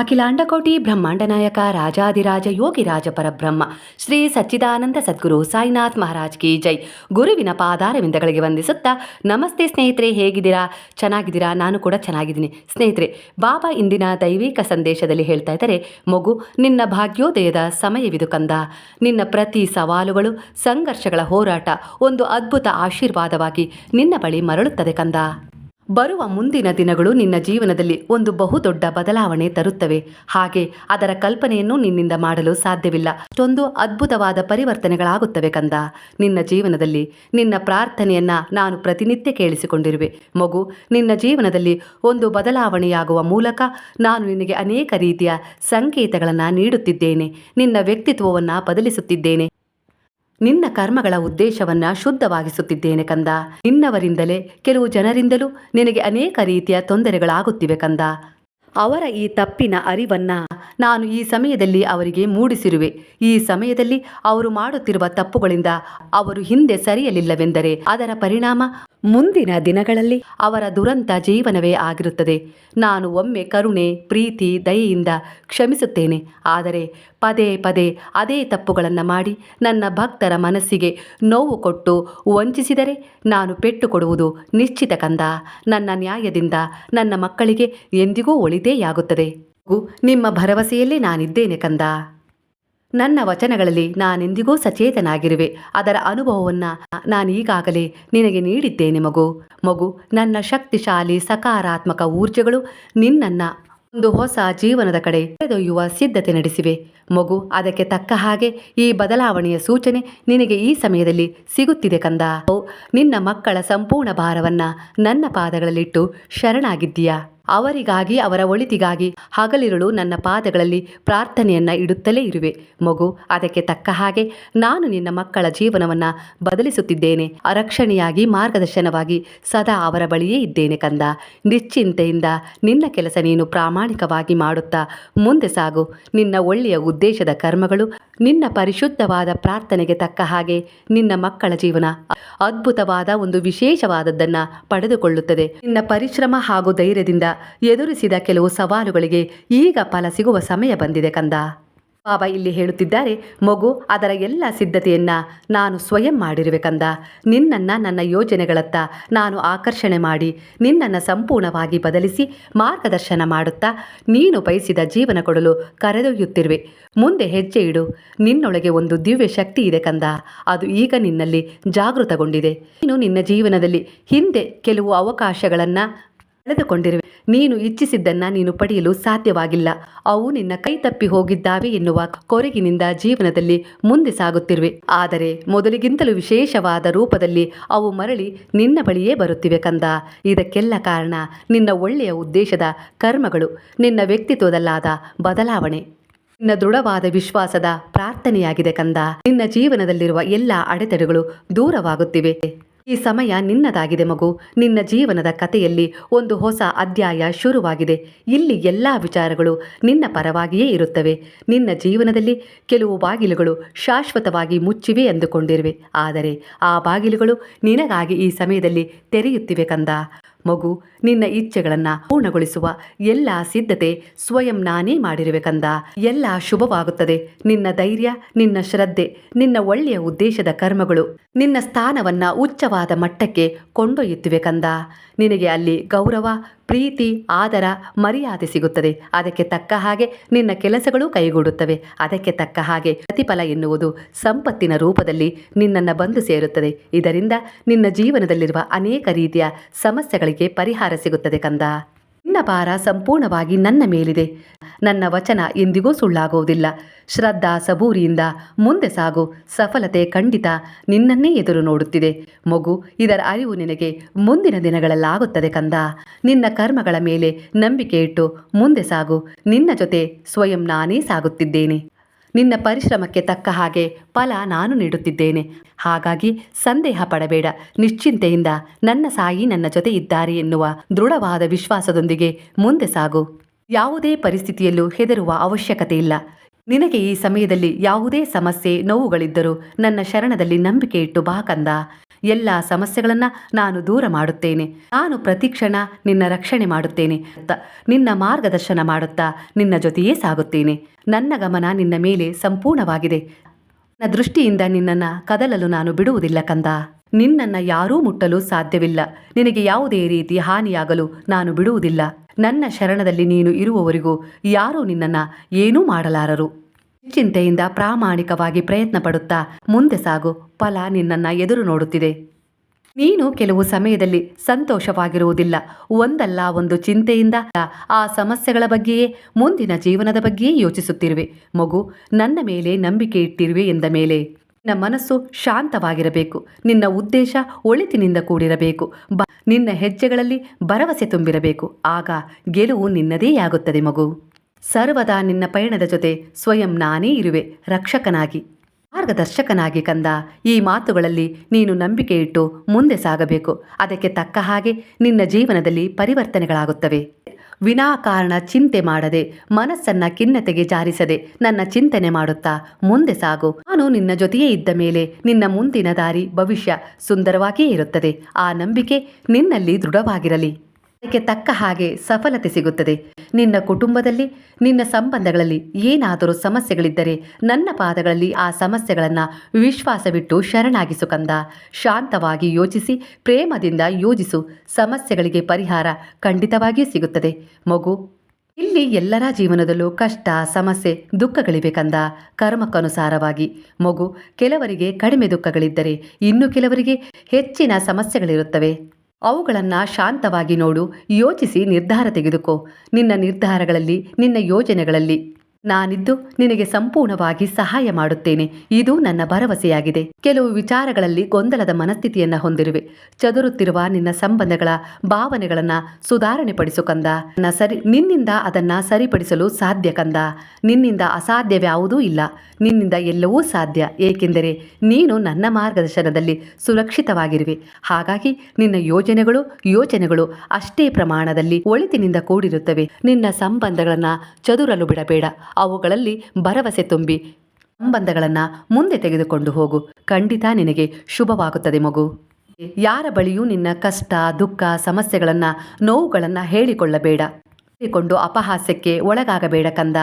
ಅಖಿಲಾಂಡಕೋಟಿ ಬ್ರಹ್ಮಾಂಡ ನಾಯಕ ರಾಜಾದಿರಾಜ ಯೋಗಿರಾಜ ಪರಬ್ರಹ್ಮ ಶ್ರೀ ಸಚ್ಚಿದಾನಂದ ಸದ್ಗುರು ಸಾಯಿನಾಥ್ ಮಹಾರಾಜ್ ಕಿ ಜೈ. ಗುರುವಿನ ಪಾದಾರವಿಂದಗಳಿಗೆ ವಂದಿಸುತ್ತಾ, ನಮಸ್ತೆ ಸ್ನೇಹಿತರೆ, ಹೇಗಿದ್ದೀರಾ? ಚೆನ್ನಾಗಿದ್ದೀರಾ? ನಾನು ಕೂಡ ಚೆನ್ನಾಗಿದ್ದೀನಿ. ಸ್ನೇಹಿತರೆ, ಬಾಬಾ ಇಂದಿನ ದೈವಿಕ ಸಂದೇಶದಲ್ಲಿ ಹೇಳ್ತಾ ಇದ್ದಾರೆ, ಮಗು, ನಿನ್ನ ಭಾಗ್ಯೋದಯದ ಸಮಯವಿದು ಕಂದ. ನಿನ್ನ ಪ್ರತಿ ಸವಾಲುಗಳು, ಸಂಘರ್ಷಗಳ ಹೋರಾಟ, ಒಂದು ಅದ್ಭುತ ಆಶೀರ್ವಾದವಾಗಿ ನಿನ್ನ ಬಳಿ ಮರಳುತ್ತದೆ ಕಂದ. ಬರುವ ಮುಂದಿನ ದಿನಗಳು ನಿನ್ನ ಜೀವನದಲ್ಲಿ ಒಂದು ಬಹುದೊಡ್ಡ ಬದಲಾವಣೆ ತರುತ್ತವೆ. ಹಾಗೆ ಅದರ ಕಲ್ಪನೆಯನ್ನು ನಿನ್ನಿಂದ ಮಾಡಲು ಸಾಧ್ಯವಿಲ್ಲ. ಅಷ್ಟೊಂದು ಅದ್ಭುತವಾದ ಪರಿವರ್ತನೆಗಳಾಗುತ್ತವೆ ಕಂದ. ನಿನ್ನ ಜೀವನದಲ್ಲಿ ನಿನ್ನ ಪ್ರಾರ್ಥನೆಯನ್ನ ನಾನು ಪ್ರತಿನಿತ್ಯ ಕೇಳಿಸಿಕೊಂಡಿರುವೆ. ಮಗು, ನಿನ್ನ ಜೀವನದಲ್ಲಿ ಒಂದು ಬದಲಾವಣೆಯಾಗುವ ಮೂಲಕ ನಾನು ನಿನಗೆ ಅನೇಕ ರೀತಿಯ ಸಂಕೇತಗಳನ್ನು ನೀಡುತ್ತಿದ್ದೇನೆ. ನಿನ್ನ ವ್ಯಕ್ತಿತ್ವವನ್ನು ಬದಲಿಸುತ್ತಿದ್ದೇನೆ. ನಿನ್ನ ಕರ್ಮಗಳ ಉದ್ದೇಶವನ್ನ ಶುದ್ಧವಾಗಿಸುತ್ತಿದ್ದೇನೆ ಕಂದ. ನಿನ್ನವರಿಂದಲೇ ಕೆಲವು ಜನರಿಂದಲೂ ನಿನಗೆ ಅನೇಕ ರೀತಿಯ ತೊಂದರೆಗಳಾಗುತ್ತಿವೆ ಕಂದ. ಅವರ ಈ ತಪ್ಪಿನ ಅರಿವನ್ನ ನಾನು ಈ ಸಮಯದಲ್ಲಿ ಅವರಿಗೆ ಮೂಡಿಸಿರುವೆ. ಈ ಸಮಯದಲ್ಲಿ ಅವರು ಮಾಡುತ್ತಿರುವ ತಪ್ಪುಗಳಿಂದ ಅವರು ಹಿಂದೆ ಸರಿಯಲಿಲ್ಲವೆಂದರೆ ಅದರ ಪರಿಣಾಮ ಮುಂದಿನ ದಿನಗಳಲ್ಲಿ ಅವರ ದುರಂತ ಜೀವನವೇ ಆಗಿರುತ್ತದೆ. ನಾನು ಒಮ್ಮೆ ಕರುಣೆ, ಪ್ರೀತಿ, ದಯೆಯಿಂದ ಕ್ಷಮಿಸುತ್ತೇನೆ. ಆದರೆ ಪದೇ ಪದೇ ಅದೇ ತಪ್ಪುಗಳನ್ನು ಮಾಡಿ ನನ್ನ ಭಕ್ತರ ಮನಸ್ಸಿಗೆ ನೋವು ಕೊಟ್ಟು ವಂಚಿಸಿದರೆ ನಾನು ಪೆಟ್ಟು ಕೊಡುವುದು ನಿಶ್ಚಿತ ಕಂದ. ನನ್ನ ನ್ಯಾಯದಿಂದ ನನ್ನ ಮಕ್ಕಳಿಗೆ ಎಂದಿಗೂ ಒಳಿತೇಯಾಗುತ್ತದೆ. ನಿಮ್ಮ ಭರವಸೆಯಲ್ಲೇ ನಾನಿದ್ದೇನೆ ಕಂದ. ನನ್ನ ವಚನಗಳಲ್ಲಿ ನಾನೆಂದಿಗೂ ಸಚೇತನಾಗಿರುವೆ. ಅದರ ಅನುಭವವನ್ನು ನಾನೀಗಾಗಲೇ ನಿನಗೆ ನೀಡಿದ್ದೇನೆ ಮಗು. ಮಗು, ನನ್ನ ಶಕ್ತಿಶಾಲಿ ಸಕಾರಾತ್ಮಕ ಊರ್ಜೆಗಳು ನಿನ್ನನ್ನು ಒಂದು ಹೊಸ ಜೀವನದ ಕಡೆ ಕರೆದೊಯ್ಯುವ ಸಿದ್ಧತೆ ನಡೆಸಿವೆ. ಮಗು, ಅದಕ್ಕೆ ತಕ್ಕ ಹಾಗೆ ಈ ಬದಲಾವಣೆಯ ಸೂಚನೆ ನಿನಗೆ ಈ ಸಮಯದಲ್ಲಿ ಸಿಗುತ್ತಿದೆ ಕಂದ. ನಿನ್ನ ಮಕ್ಕಳ ಸಂಪೂರ್ಣ ಭಾರವನ್ನು ನನ್ನ ಪಾದಗಳಲ್ಲಿಟ್ಟು ಶರಣಾಗಿದ್ದೀಯಾ? ಅವರಿಗಾಗಿ, ಅವರ ಒಳಿತಿಗಾಗಿ ಹಗಲಿರುಳು ನನ್ನ ಪಾದಗಳಲ್ಲಿ ಪ್ರಾರ್ಥನೆಯನ್ನ ಇಡುತ್ತಲೇ ಇರುವೆ. ಮಗು, ಅದಕ್ಕೆ ತಕ್ಕ ಹಾಗೆ ನಾನು ನಿನ್ನ ಮಕ್ಕಳ ಜೀವನವನ್ನ ಬದಲಿಸುತ್ತಿದ್ದೇನೆ. ರಕ್ಷಣೆಯಾಗಿ ಮಾರ್ಗದರ್ಶನವಾಗಿ ಸದಾ ಅವರ ಬಳಿಯೇ ಇದ್ದೇನೆ ಕಂದ. ನಿಶ್ಚಿಂತೆಯಿಂದ ನಿನ್ನ ಕೆಲಸ ನೀನು ಪ್ರಾಮಾಣಿಕವಾಗಿ ಮಾಡುತ್ತಾ ಮುಂದೆ ಸಾಗು. ನಿನ್ನ ಒಳ್ಳೆಯ ಉದ್ದೇಶದ ಕರ್ಮಗಳು ನಿನ್ನ ಪರಿಶುದ್ಧವಾದ ಪ್ರಾರ್ಥನೆಗೆ ತಕ್ಕ ಹಾಗೆ ನಿನ್ನ ಮಕ್ಕಳ ಜೀವನ ಅದ್ಭುತವಾದ ಒಂದು ವಿಶೇಷವಾದದ್ದನ್ನು ಪಡೆದುಕೊಳ್ಳುತ್ತದೆ. ನಿನ್ನ ಪರಿಶ್ರಮ ಹಾಗೂ ಧೈರ್ಯದಿಂದ ಎದುರಿಸಿದ ಕೆಲವು ಸವಾಲುಗಳಿಗೆ ಈಗ ಫಲ ಸಿಗುವ ಸಮಯ ಬಂದಿದೆ ಕಂದ. ಬಾಬಾ ಇಲ್ಲಿ ಹೇಳುತ್ತಿದ್ದಾರೆ, ಮಗು, ಅದರ ಎಲ್ಲ ಸಿದ್ಧತೆಯನ್ನ ನಾನು ಸ್ವಯಂ ಮಾಡಿರುವೆ ಕಂದ. ನಿನ್ನನ್ನು ನನ್ನ ಯೋಜನೆಗಳತ್ತ ನಾನು ಆಕರ್ಷಣೆ ಮಾಡಿ, ನಿನ್ನನ್ನು ಸಂಪೂರ್ಣವಾಗಿ ಬದಲಿಸಿ ಮಾರ್ಗದರ್ಶನ ಮಾಡುತ್ತಾ ನೀನು ಬಯಸಿದ ಜೀವನ ಕೊಡಲು ಕರೆದೊಯ್ಯುತ್ತಿರುವೆ. ಮುಂದೆ ಹೆಜ್ಜೆ ಇಡು. ನಿನ್ನೊಳಗೆ ಒಂದು ದಿವ್ಯ ಶಕ್ತಿ ಇದೆ ಕಂದ. ಅದು ಈಗ ನಿನ್ನಲ್ಲಿ ಜಾಗೃತಗೊಂಡಿದೆ. ನೀನು ನಿನ್ನ ಜೀವನದಲ್ಲಿ ಹಿಂದೆ ಕೆಲವು ಅವಕಾಶಗಳನ್ನು ಕಳೆದುಕೊಂಡಿರುವೆ. ನೀನು ಇಚ್ಛಿಸಿದ್ದನ್ನ ನೀನು ಪಡೆಯಲು ಸಾಧ್ಯವಾಗಿಲ್ಲ. ಅವು ನಿನ್ನ ಕೈ ತಪ್ಪಿ ಹೋಗಿದ್ದಾವೆ ಎನ್ನುವ ಕೊರಗಿನಿಂದ ಜೀವನದಲ್ಲಿ ಮುಂದೆ ಸಾಗುತ್ತಿರುವೆ. ಆದರೆ ಮೊದಲಿಗಿಂತಲೂ ವಿಶೇಷವಾದ ರೂಪದಲ್ಲಿ ಅವು ಮರಳಿ ನಿನ್ನ ಬಳಿಯೇ ಬರುತ್ತಿವೆ ಕಂದ. ಇದಕ್ಕೆಲ್ಲ ಕಾರಣ ನಿನ್ನ ಒಳ್ಳೆಯ ಉದ್ದೇಶದ ಕರ್ಮಗಳು, ನಿನ್ನ ವ್ಯಕ್ತಿತ್ವದಲ್ಲಾದ ಬದಲಾವಣೆ. ನಿನ್ನ ದೃಢವಾದ ವಿಶ್ವಾಸದ ಪ್ರಾರ್ಥನೆಯಾಗಿದೆ ಕಂದ. ನಿನ್ನ ಜೀವನದಲ್ಲಿರುವ ಎಲ್ಲ ಅಡೆತಡೆಗಳು ದೂರವಾಗುತ್ತಿವೆ. ಈ ಸಮಯ ನಿನ್ನದಾಗಿದೆ ಮಗು. ನಿನ್ನ ಜೀವನದ ಕಥೆಯಲ್ಲಿ ಒಂದು ಹೊಸ ಅಧ್ಯಾಯ ಶುರುವಾಗಿದೆ. ಇಲ್ಲಿ ಎಲ್ಲ ವಿಚಾರಗಳು ನಿನ್ನ ಪರವಾಗಿಯೇ ಇರುತ್ತವೆ. ನಿನ್ನ ಜೀವನದಲ್ಲಿ ಕೆಲವು ಬಾಗಿಲುಗಳು ಶಾಶ್ವತವಾಗಿ ಮುಚ್ಚಿವೆ ಎಂದುಕೊಂಡಿರುವೆ ಆದರೆ ಆ ಬಾಗಿಲುಗಳು ನಿನಗಾಗಿ ಈ ಸಮಯದಲ್ಲಿ ತೆರೆಯುತ್ತಿವೆ ಕಂದ. ಮಗು, ನಿನ್ನ ಇಚ್ಛೆಗಳನ್ನು ಪೂರ್ಣಗೊಳಿಸುವ ಎಲ್ಲ ಸಿದ್ಧತೆ ಸ್ವಯಂ ನಾನೇ ಮಾಡಿರುವೆ ಕಂದ. ಎಲ್ಲ ಶುಭವಾಗುತ್ತದೆ. ನಿನ್ನ ಧೈರ್ಯ, ನಿನ್ನ ಶ್ರದ್ಧೆ, ನಿನ್ನ ಒಳ್ಳೆಯ ಉದ್ದೇಶದ ಕರ್ಮಗಳು ನಿನ್ನ ಸ್ಥಾನವನ್ನ ಉಚ್ಚವಾದ ಮಟ್ಟಕ್ಕೆ ಕೊಂಡೊಯ್ಯುತ್ತಿವೆ ಕಂದ. ನಿನಗೆ ಅಲ್ಲಿ ಗೌರವ, ಪ್ರೀತಿ, ಆದರ, ಮರ್ಯಾದೆ ಸಿಗುತ್ತದೆ. ಅದಕ್ಕೆ ತಕ್ಕ ಹಾಗೆ ನಿನ್ನ ಕೆಲಸಗಳು ಕೈಗೂಡುತ್ತವೆ. ಅದಕ್ಕೆ ತಕ್ಕ ಹಾಗೆ ಪ್ರತಿಫಲ ಎನ್ನುವುದು ಸಂಪತ್ತಿನ ರೂಪದಲ್ಲಿ ನಿನ್ನನ್ನು ಬಂದು ಸೇರುತ್ತದೆ. ಇದರಿಂದ ನಿನ್ನ ಜೀವನದಲ್ಲಿರುವ ಅನೇಕ ರೀತಿಯ ಸಮಸ್ಯೆಗಳಿಗೆ ಪರಿಹಾರ ಸಿಗುತ್ತದೆ ಕಂದ. ನಿನ್ನ ಭಾರ ಸಂಪೂರ್ಣವಾಗಿ ನನ್ನ ಮೇಲಿದೆ. ನನ್ನ ವಚನ ಎಂದಿಗೂ ಸುಳ್ಳಾಗುವುದಿಲ್ಲ ಶ್ರದ್ಧಾ ಸಬೂರಿಯಿಂದ ಮುಂದೆ ಸಾಗು. ಸಫಲತೆ ಖಂಡಿತ ನಿನ್ನನ್ನೇ ಎದುರು ನೋಡುತ್ತಿದೆ. ಮಗು, ಇದರ ಅರಿವು ನಿನಗೆ ಮುಂದಿನ ದಿನಗಳಲ್ಲಾಗುತ್ತದೆ ಕಂದ. ನಿನ್ನ ಕರ್ಮಗಳ ಮೇಲೆ ನಂಬಿಕೆ ಇಟ್ಟು ಮುಂದೆ ಸಾಗು. ನಿನ್ನ ಜೊತೆ ಸ್ವಯಂ ನಾನೇ ಸಾಗುತ್ತಿದ್ದೇನೆ. ನಿನ್ನ ಪರಿಶ್ರಮಕ್ಕೆ ತಕ್ಕ ಹಾಗೆ ಫಲ ನಾನು ನೀಡುತ್ತಿದ್ದೇನೆ. ಹಾಗಾಗಿ ಸಂದೇಹ ಪಡಬೇಡ. ನಿಶ್ಚಿಂತೆಯಿಂದ ನನ್ನ ಸಾಯಿ ನನ್ನ ಜೊತೆ ಇದ್ದಾರೆ ಎನ್ನುವ ದೃಢವಾದ ವಿಶ್ವಾಸದೊಂದಿಗೆ ಮುಂದೆ ಸಾಗು. ಯಾವುದೇ ಪರಿಸ್ಥಿತಿಯಲ್ಲೂ ಹೆದರುವ ಅವಶ್ಯಕತೆ ಇಲ್ಲ. ನಿನಗೆ ಈ ಸಮಯದಲ್ಲಿ ಯಾವುದೇ ಸಮಸ್ಯೆ, ನೋವುಗಳಿದ್ದರೂ ನನ್ನ ಶರಣದಲ್ಲಿ ನಂಬಿಕೆ ಇಟ್ಟು ಬಾ ಕಂದ. ಎಲ್ಲ ಸಮಸ್ಯೆಗಳನ್ನು ನಾನು ದೂರ ಮಾಡುತ್ತೇನೆ. ನಾನು ಪ್ರತಿಕ್ಷಣ ನಿನ್ನ ರಕ್ಷಣೆ ಮಾಡುತ್ತೇನೆ. ನಿನ್ನ ಮಾರ್ಗದರ್ಶನ ಮಾಡುತ್ತಾ ನಿನ್ನ ಜೊತೆಯೇ ಸಾಗುತ್ತೇನೆ. ನನ್ನ ಗಮನ ನಿನ್ನ ಮೇಲೆ ಸಂಪೂರ್ಣವಾಗಿದೆ. ನನ್ನ ದೃಷ್ಟಿಯಿಂದ ನಿನ್ನನ್ನು ಕದಲಲು ನಾನು ಬಿಡುವುದಿಲ್ಲ ಕಂದ. ನಿನ್ನನ್ನು ಯಾರೂ ಮುಟ್ಟಲು ಸಾಧ್ಯವಿಲ್ಲ. ನಿನಗೆ ಯಾವುದೇ ರೀತಿ ಹಾನಿಯಾಗಲು ನಾನು ಬಿಡುವುದಿಲ್ಲ. ನನ್ನ ಶರಣದಲ್ಲಿ ನೀನು ಇರುವವರೆಗೂ ಯಾರೂ ನಿನ್ನನ್ನು ಏನೂ ಮಾಡಲಾರರು. ಚಿಂತೆಯಿಂದ ಪ್ರಾಮಾಣಿಕವಾಗಿ ಪ್ರಯತ್ನ ಪಡುತ್ತಾ ಮುಂದೆ ಸಾಗು. ಫಲ ನಿನ್ನನ್ನು ಎದುರು ನೋಡುತ್ತಿದೆ. ನೀನು ಕೆಲವು ಸಮಯದಲ್ಲಿ ಸಂತೋಷವಾಗಿರುವುದಿಲ್ಲ. ಒಂದಲ್ಲ ಒಂದು ಚಿಂತೆಯಿಂದ ಆ ಸಮಸ್ಯೆಗಳ ಬಗ್ಗೆಯೇ, ಮುಂದಿನ ಜೀವನದ ಬಗ್ಗೆಯೇ ಯೋಚಿಸುತ್ತಿರುವೆ. ಮಗು, ನನ್ನ ಮೇಲೆ ನಂಬಿಕೆ ಇಟ್ಟಿರುವೆ ಎಂದ ಮೇಲೆ. ನಿನ್ನ ಮನಸ್ಸು ಶಾಂತವಾಗಿರಬೇಕು. ನಿನ್ನ ಉದ್ದೇಶ ಒಳಿತಿನಿಂದ ಕೂಡಿರಬೇಕು. ನಿನ್ನ ಹೆಜ್ಜೆಗಳಲ್ಲಿ ಭರವಸೆ ತುಂಬಿರಬೇಕು. ಆಗ ಗೆಲುವು ನಿನ್ನದೇ ಆಗುತ್ತದೆ ಮಗು. ಸರ್ವದಾ ನಿನ್ನ ಪಯಣದ ಜೊತೆ ಸ್ವಯಂ ನಾನೇ ಇರುವೆ, ರಕ್ಷಕನಾಗಿ. ಮಾರ್ಗದರ್ಶಕನಾಗಿ ಕಂದ, ಈ ಮಾತುಗಳಲ್ಲಿ ನೀನು ನಂಬಿಕೆ ಇಟ್ಟು ಮುಂದೆ ಸಾಗಬೇಕು. ಅದಕ್ಕೆ ತಕ್ಕ ಹಾಗೆ ನಿನ್ನ ಜೀವನದಲ್ಲಿ ಪರಿವರ್ತನೆಗಳಾಗುತ್ತವೆ. ವಿನಾಕಾರಣ ಚಿಂತೆ ಮಾಡದೆ, ಮನಸ್ಸನ್ನ ಖಿನ್ನತೆಗೆ ಜಾರಿಸದೆ ನನ್ನ ಚಿಂತನೆ ಮಾಡುತ್ತಾ ಮುಂದೆ ಸಾಗು. ನಾನು ನಿನ್ನ ಜೊತೆಯೇ ಇದ್ದ ಮೇಲೆ ನಿನ್ನ ಮುಂದಿನ ದಾರಿ ಭವಿಷ್ಯ ಸುಂದರವಾಗಿಯೇ ಇರುತ್ತದೆ. ಆ ನಂಬಿಕೆ ನಿನ್ನಲ್ಲಿ ದೃಢವಾಗಿರಲಿ. ಅದಕ್ಕೆ ತಕ್ಕ ಹಾಗೆ ಸಫಲತೆ ಸಿಗುತ್ತದೆ. ನಿನ್ನ ಕುಟುಂಬದಲ್ಲಿ, ನಿನ್ನ ಸಂಬಂಧಗಳಲ್ಲಿ ಏನಾದರೂ ಸಮಸ್ಯೆಗಳಿದ್ದರೆ ನನ್ನ ಪಾದಗಳಲ್ಲಿ ಆ ಸಮಸ್ಯೆಗಳನ್ನು ವಿಶ್ವಾಸವಿಟ್ಟು ಶರಣಾಗಿಸು ಕಂದ. ಶಾಂತವಾಗಿ ಯೋಚಿಸಿ, ಪ್ರೇಮದಿಂದ ಯೋಜಿಸು. ಸಮಸ್ಯೆಗಳಿಗೆ ಪರಿಹಾರ ಖಂಡಿತವಾಗಿಯೂ ಸಿಗುತ್ತದೆ. ಮಗು, ಇಲ್ಲಿ ಎಲ್ಲರ ಜೀವನದಲ್ಲೂ ಕಷ್ಟ, ಸಮಸ್ಯೆ, ದುಃಖಗಳಿವೆ ಕಂದ. ಕರ್ಮಕ್ಕನುಸಾರವಾಗಿ ಮಗು, ಕೆಲವರಿಗೆ ಕಡಿಮೆ ದುಃಖಗಳಿದ್ದರೆ ಇನ್ನು ಕೆಲವರಿಗೆ ಹೆಚ್ಚಿನ ಸಮಸ್ಯೆಗಳಿರುತ್ತವೆ. ಅವುಗಳನ್ನು ಶಾಂತವಾಗಿ ನೋಡು ಯೋಚಿಸಿ ನಿರ್ಧಾರ ತೆಗೆದುಕೋ. ನಿನ್ನ ನಿರ್ಧಾರಗಳಲ್ಲಿ ನಿನ್ನ ಯೋಜನೆಗಳಲ್ಲಿ. ನಾನಿದ್ದು ನಿನಗೆ ಸಂಪೂರ್ಣವಾಗಿ ಸಹಾಯ ಮಾಡುತ್ತೇನೆ. ಇದು ನನ್ನ ಭರವಸೆಯಾಗಿದೆ. ಕೆಲವು ವಿಚಾರಗಳಲ್ಲಿ ಗೊಂದಲದ ಮನಸ್ಥಿತಿಯನ್ನ ಹೊಂದಿರುವೆ. ಚದುರುತ್ತಿರುವ ನಿನ್ನ ಸಂಬಂಧಗಳ ಭಾವನೆಗಳನ್ನ ಸುಧಾರಣೆ ಪಡಿಸು ಕಂದ ಸರಿ ನಿನ್ನಿಂದ ಅದನ್ನ ಸರಿಪಡಿಸಲು ಸಾಧ್ಯ ಕಂದ. ನಿನ್ನಿಂದ ಅಸಾಧ್ಯವ್ಯಾವುದೂ ಇಲ್ಲ. ನಿನ್ನಿಂದ ಎಲ್ಲವೂ ಸಾಧ್ಯ. ಏಕೆಂದರೆ ನೀನು ನನ್ನ ಮಾರ್ಗದರ್ಶನದಲ್ಲಿ ಸುರಕ್ಷಿತವಾಗಿರುವೆ. ಹಾಗಾಗಿ ನಿನ್ನ ಯೋಜನೆಗಳು ಯೋಚನೆಗಳು ಅಷ್ಟೇ ಪ್ರಮಾಣದಲ್ಲಿ ಒಳಿತಿನಿಂದ ಕೂಡಿರುತ್ತವೆ. ನಿನ್ನ ಸಂಬಂಧಗಳನ್ನ ಚದುರಲು ಬಿಡಬೇಡ. ಅವುಗಳಲ್ಲಿ ಭರವಸೆ ತುಂಬಿ ಸಂಬಂಧಗಳನ್ನು ಮುಂದೆ ತೆಗೆದುಕೊಂಡು ಹೋಗು. ಖಂಡಿತ ನಿನಗೆ ಶುಭವಾಗುತ್ತದೆ ಮಗು. ಯಾರ ಬಳಿಯೂ ನಿನ್ನ ಕಷ್ಟ, ದುಃಖ, ಸಮಸ್ಯೆಗಳನ್ನು, ನೋವುಗಳನ್ನು ಹೇಳಿಕೊಳ್ಳಬೇಡ. ಹೇಳಿಕೊಂಡು ಅಪಹಾಸ್ಯಕ್ಕೆ ಒಳಗಾಗಬೇಡ ಕಂದ.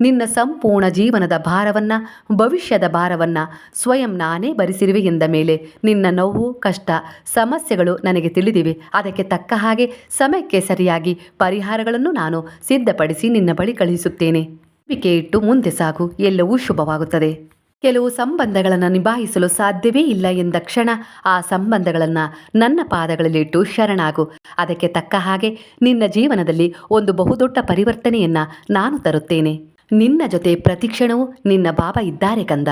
ನಿನ್ನ ಸಂಪೂರ್ಣ ಜೀವನದ ಭಾರವನ್ನ, ಭವಿಷ್ಯದ ಭಾರವನ್ನ ಸ್ವಯಂ ನಾನೇ ಭರಿಸಿರುವೆ ಎಂದ ಮೇಲೆ ನಿನ್ನ ನೋವು, ಕಷ್ಟ, ಸಮಸ್ಯೆಗಳು ನನಗೆ ತಿಳಿದಿವೆ. ಅದಕ್ಕೆ ತಕ್ಕ ಹಾಗೆ ಸಮಯಕ್ಕೆ ಸರಿಯಾಗಿ ಪರಿಹಾರಗಳನ್ನು ನಾನು ಸಿದ್ಧಪಡಿಸಿ ನಿನ್ನ ಬಳಿ ಕಳುಹಿಸುತ್ತೇನೆ. ನಂಬಿಕೆ ಇಟ್ಟು ಮುಂದೆ ಸಾಗು, ಎಲ್ಲವೂ ಶುಭವಾಗುತ್ತದೆ. ಕೆಲವು ಸಂಬಂಧಗಳನ್ನು ನಿಭಾಯಿಸಲು ಸಾಧ್ಯವೇ ಇಲ್ಲ ಎಂದ ಕ್ಷಣ ಆ ಸಂಬಂಧಗಳನ್ನು ನನ್ನ ಪಾದಗಳಲ್ಲಿಟ್ಟು ಶರಣಾಗು. ಅದಕ್ಕೆ ತಕ್ಕ ಹಾಗೆ ನಿನ್ನ ಜೀವನದಲ್ಲಿ ಒಂದು ಬಹುದೊಡ್ಡ ಪರಿವರ್ತನೆಯನ್ನು ನಾನು ತರುತ್ತೇನೆ. ನಿನ್ನ ಜೊತೆ ಪ್ರತಿಕ್ಷಣವೂ ನಿನ್ನ ಬಾಬಾ ಇದ್ದಾರೆ ಕಂದ.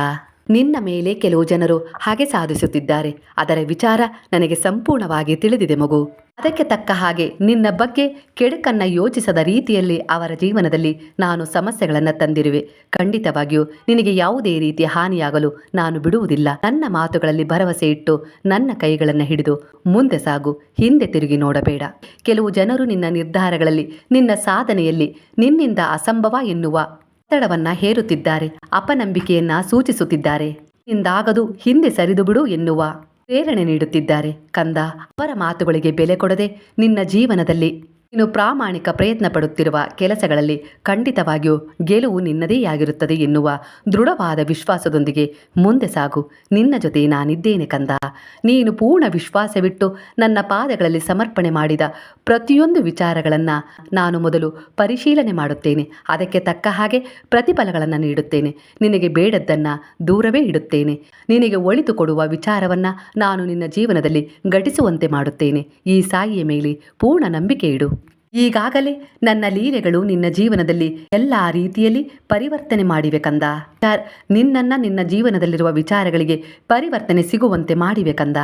ನಿನ್ನ ಮೇಲೆ ಕೆಲವು ಜನರು ಹಾಗೆ ಸಾಧಿಸುತ್ತಿದ್ದಾರೆ. ಅದರ ವಿಚಾರ ನನಗೆ ಸಂಪೂರ್ಣವಾಗಿ ತಿಳಿದಿದೆ ಮಗು. ಅದಕ್ಕೆ ತಕ್ಕ ಹಾಗೆ ನಿನ್ನ ಬಗ್ಗೆ ಕೆಡುಕನ್ನ ಯೋಚಿಸದ ರೀತಿಯಲ್ಲಿ ಅವರ ಜೀವನದಲ್ಲಿ ನಾನು ಸಮಸ್ಯೆಗಳನ್ನು ತಂದಿರುವೆ. ಖಂಡಿತವಾಗಿಯೂ ನಿನಗೆ ಯಾವುದೇ ರೀತಿಯ ಹಾನಿಯಾಗಲು ನಾನು ಬಿಡುವುದಿಲ್ಲ. ನನ್ನ ಮಾತುಗಳಲ್ಲಿ ಭರವಸೆ ಇಟ್ಟು ನನ್ನ ಕೈಗಳನ್ನು ಹಿಡಿದು ಮುಂದೆ ಸಾಗು. ಹಿಂದೆ ತಿರುಗಿ ನೋಡಬೇಡ. ಕೆಲವು ಜನರು ನಿನ್ನ ನಿರ್ಧಾರಗಳಲ್ಲಿ, ನಿನ್ನ ಸಾಧನೆಯಲ್ಲಿ ನಿನ್ನಿಂದ ಅಸಂಭವ ಎನ್ನುವ ಒತ್ತಡವನ್ನ ಹೇರುತ್ತಿದ್ದಾರೆ, ಅಪನಂಬಿಕೆಯನ್ನ ಸೂಚಿಸುತ್ತಿದ್ದಾರೆ. ಇಂದಾಗದು ಹಿಂದೆ ಸರಿದು ಬಿಡು ಎನ್ನುವ ಪ್ರೇರಣೆ ನೀಡುತ್ತಿದ್ದಾರೆ. ಕಂದ ಅವರ ಮಾತುಗಳಿಗೆ ಬೆಲೆ ಕೊಡದೆ ನಿನ್ನ ಜೀವನದಲ್ಲಿ ನೀನು ಪ್ರಾಮಾಣಿಕ ಪ್ರಯತ್ನ ಪಡುತ್ತಿರುವ ಕೆಲಸಗಳಲ್ಲಿ ಖಂಡಿತವಾಗಿಯೂ ಗೆಲುವು ನಿನ್ನದೇ ಆಗಿರುತ್ತದೆ ಎನ್ನುವ ದೃಢವಾದ ವಿಶ್ವಾಸದೊಂದಿಗೆ ಮುಂದೆ ಸಾಗು. ನಿನ್ನ ಜೊತೆ ನಾನಿದ್ದೇನೆ ಕಂದ. ನೀನು ಪೂರ್ಣ ವಿಶ್ವಾಸವಿಟ್ಟು ನನ್ನ ಪಾದಗಳಲ್ಲಿ ಸಮರ್ಪಣೆ ಮಾಡಿದ ಪ್ರತಿಯೊಂದು ವಿಚಾರಗಳನ್ನು ನಾನು ಮೊದಲು ಪರಿಶೀಲನೆ ಮಾಡುತ್ತೇನೆ. ಅದಕ್ಕೆ ತಕ್ಕ ಹಾಗೆ ಪ್ರತಿಫಲಗಳನ್ನು ನೀಡುತ್ತೇನೆ. ನಿನಗೆ ಬೇಡದ್ದನ್ನು ದೂರವೇ ಇಡುತ್ತೇನೆ. ನಿನಗೆ ಒಳಿತು ಕೊಡುವ ವಿಚಾರವನ್ನು ನಾನು ನಿನ್ನ ಜೀವನದಲ್ಲಿ ಘಟಿಸುವಂತೆ ಮಾಡುತ್ತೇನೆ. ಈ ಸಾಯಿಯ ಮೇಲೆ ಪೂರ್ಣ ನಂಬಿಕೆ ಇಡು. ಈಗಾಗಲೇ ನನ್ನ ಲೀಲೆಗಳು ನಿನ್ನ ಜೀವನದಲ್ಲಿ ಎಲ್ಲ ರೀತಿಯಲ್ಲಿ ಪರಿವರ್ತನೆ ಮಾಡಿವೆ ಕಂದ. ನಿನ್ನನ್ನು ನಿನ್ನ ಜೀವನದಲ್ಲಿರುವ ವಿಚಾರಗಳಿಗೆ ಪರಿವರ್ತನೆ ಸಿಗುವಂತೆ ಮಾಡಿವೆ ಕಂದ.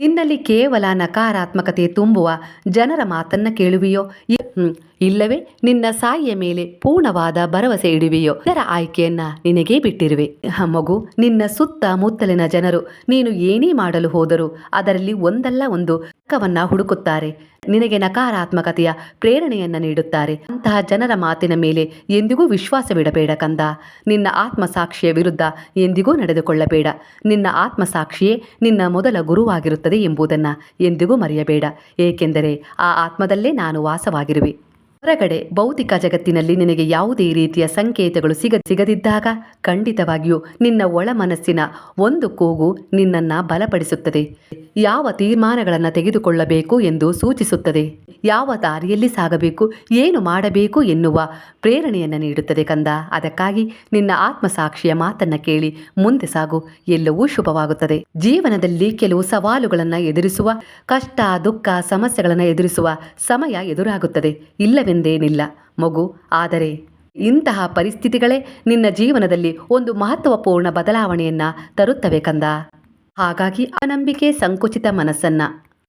ನಿನ್ನಲ್ಲಿ ಕೇವಲ ನಕಾರಾತ್ಮಕತೆ ತುಂಬುವ ಜನರ ಮಾತನ್ನ ಕೇಳುವೆಯೋ? ಇಲ್ಲವೇ? ನಿನ್ನ ಸಾಯಿಯ ಮೇಲೆ ಪೂರ್ಣವಾದ ಭರವಸೆ ಇಡುವೆಯೋ? ಇದರ ಆಯ್ಕೆಯನ್ನ ನಿನಗೇ ಬಿಟ್ಟಿರುವೆ. ಮಗು, ನಿನ್ನ ಸುತ್ತ ಮುತ್ತಲಿನ ಜನರು ನೀನು ಏನೇ ಮಾಡಲು ಹೋದರೂ ಅದರಲ್ಲಿ ಒಂದಲ್ಲ ಒಂದು ಕವನ್ನ ಹುಡುಕುತ್ತಾರೆ. ನಿನಗೆ ನಕಾರಾತ್ಮಕತೆಯ ಪ್ರೇರಣೆಯನ್ನು ನೀಡುತ್ತಾರೆ. ಅಂತಹ ಜನರ ಮಾತಿನ ಮೇಲೆ ಎಂದಿಗೂ ವಿಶ್ವಾಸವಿಡಬೇಡ ಕಂದ. ನಿನ್ನ ಆತ್ಮಸಾಕ್ಷಿಯ ವಿರುದ್ಧ ಎಂದಿಗೂ ನಡೆದುಕೊಳ್ಳಬೇಡ. ನಿನ್ನ ಆತ್ಮಸಾಕ್ಷಿಯೇ ನಿನ್ನ ಮೊದಲ ಗುರುವಾಗಿರುತ್ತದೆ ಎಂಬುದನ್ನು ಎಂದಿಗೂ ಮರೆಯಬೇಡ. ಏಕೆಂದರೆ ಆ ಆತ್ಮದಲ್ಲೇ ನಾನು ವಾಸವಾಗಿರುವೆ. ಹೊರಗಡೆ ಭೌತಿಕ ಜಗತ್ತಿನಲ್ಲಿ ನಿನಗೆ ಯಾವುದೇ ರೀತಿಯ ಸಂಕೇತಗಳು ಸಿಗ, ಸಿಗದಿದ್ದಾಗ ಖಂಡಿತವಾಗಿಯೂ ನಿನ್ನ ಒಳ ಮನಸ್ಸಿನ ಒಂದು ಕೂಗು ನಿನ್ನನ್ನ ಬಲಪಡಿಸುತ್ತದೆ. ಯಾವ ತೀರ್ಮಾನಗಳನ್ನು ತೆಗೆದುಕೊಳ್ಳಬೇಕು ಎಂದು ಸೂಚಿಸುತ್ತದೆ. ಯಾವ ದಾರಿಯಲ್ಲಿ ಸಾಗಬೇಕು, ಏನು ಮಾಡಬೇಕು ಎನ್ನುವ ಪ್ರೇರಣೆಯನ್ನು ನೀಡುತ್ತದೆ ಕಂದ. ಅದಕ್ಕಾಗಿ ನಿನ್ನ ಆತ್ಮಸಾಕ್ಷಿಯ ಮಾತನ್ನು ಕೇಳಿ ಮುಂದೆ ಸಾಗು. ಎಲ್ಲವೂ ಶುಭವಾಗುತ್ತದೆ. ಜೀವನದಲ್ಲಿ ಕೆಲವು ಸವಾಲುಗಳನ್ನು ಎದುರಿಸುವ, ಕಷ್ಟ, ದುಃಖ, ಸಮಸ್ಯೆಗಳನ್ನು ಎದುರಿಸುವ ಸಮಯ ಎದುರಾಗುತ್ತದೆ. ಇಲ್ಲವೆಂದೇನಿಲ್ಲ ಮಗು, ಆದರೆ ಇಂತಹ ಪರಿಸ್ಥಿತಿಗಳೇ ನಿನ್ನ ಜೀವನದಲ್ಲಿ ಒಂದು ಮಹತ್ವಪೂರ್ಣ ಬದಲಾವಣೆಯನ್ನ ತರುತ್ತವೆ ಕಂದ. ಹಾಗಾಗಿ ಅನಂಬಿಕೆ ಸಂಕುಚಿತ ಮನಸ್ಸನ್ನ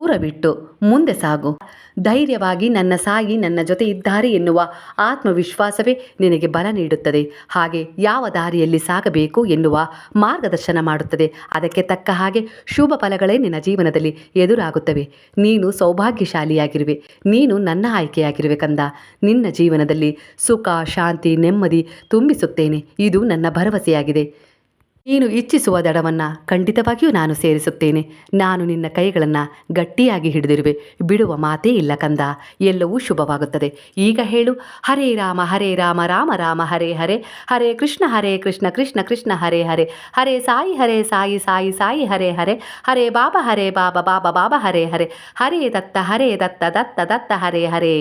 ದೂರವಿಟ್ಟು ಮುಂದೆ ಸಾಗು. ಧೈರ್ಯವಾಗಿ ನನ್ನ ಸಾಯಿ ನನ್ನ ಜೊತೆ ಇದ್ದಾರೆ ಎನ್ನುವ ಆತ್ಮವಿಶ್ವಾಸವೇ ನಿನಗೆ ಬಲ ನೀಡುತ್ತದೆ. ಹಾಗೆ ಯಾವ ದಾರಿಯಲ್ಲಿ ಸಾಗಬೇಕು ಎನ್ನುವ ಮಾರ್ಗದರ್ಶನ ಮಾಡುತ್ತದೆ. ಅದಕ್ಕೆ ತಕ್ಕ ಹಾಗೆ ಶುಭ ಫಲಗಳೇ ನಿನ್ನ ಜೀವನದಲ್ಲಿ ಎದುರಾಗುತ್ತವೆ. ನೀನು ಸೌಭಾಗ್ಯಶಾಲಿಯಾಗಿರುವೆ. ನೀನು ನನ್ನ ಆಯ್ಕೆಯಾಗಿರುವೆ ಕಂದ. ನಿನ್ನ ಜೀವನದಲ್ಲಿ ಸುಖ, ಶಾಂತಿ, ನೆಮ್ಮದಿ ತುಂಬಿಸುತ್ತೇನೆ. ಇದು ನನ್ನ ಭರವಸೆಯಾಗಿದೆ. ನೀನು ಇಚ್ಛಿಸುವ ದಡವನ್ನು ಖಂಡಿತವಾಗಿಯೂ ನಾನು ಸೇರಿಸುತ್ತೇನೆ. ನಾನು ನಿನ್ನ ಕೈಗಳನ್ನು ಗಟ್ಟಿಯಾಗಿ ಹಿಡಿದಿರುವೆ. ಬಿಡುವ ಮಾತೇ ಇಲ್ಲ ಕಂದ. ಎಲ್ಲವೂ ಶುಭವಾಗುತ್ತದೆ. ಈಗ ಹೇಳು. ಹರೇ ರಾಮ ಹರೇ ರಾಮ ರಾಮ ರಾಮ, ಹರೇ ಹರೇ. ಹರೇ ಕೃಷ್ಣ ಹರೇ ಕೃಷ್ಣ ಕೃಷ್ಣ ಕೃಷ್ಣ, ಹರೇ ಹರೇ. ಹರೇ ಸಾಯಿ ಹರೇ ಸಾಯಿ ಸಾಯಿ ಸಾಯಿ, ಹರೇ ಹರೇ. ಹರೇ ಬಾಬಾ ಹರೇ ಬಾಬಾ ಬಾಬಾ ಬಾಬಾ, ಹರೇ ಹರೇ. ಹರೇ ದತ್ತ ಹರೇ ದತ್ತ ದತ್ತ ದತ್ತ, ಹರೇ ಹರೇ.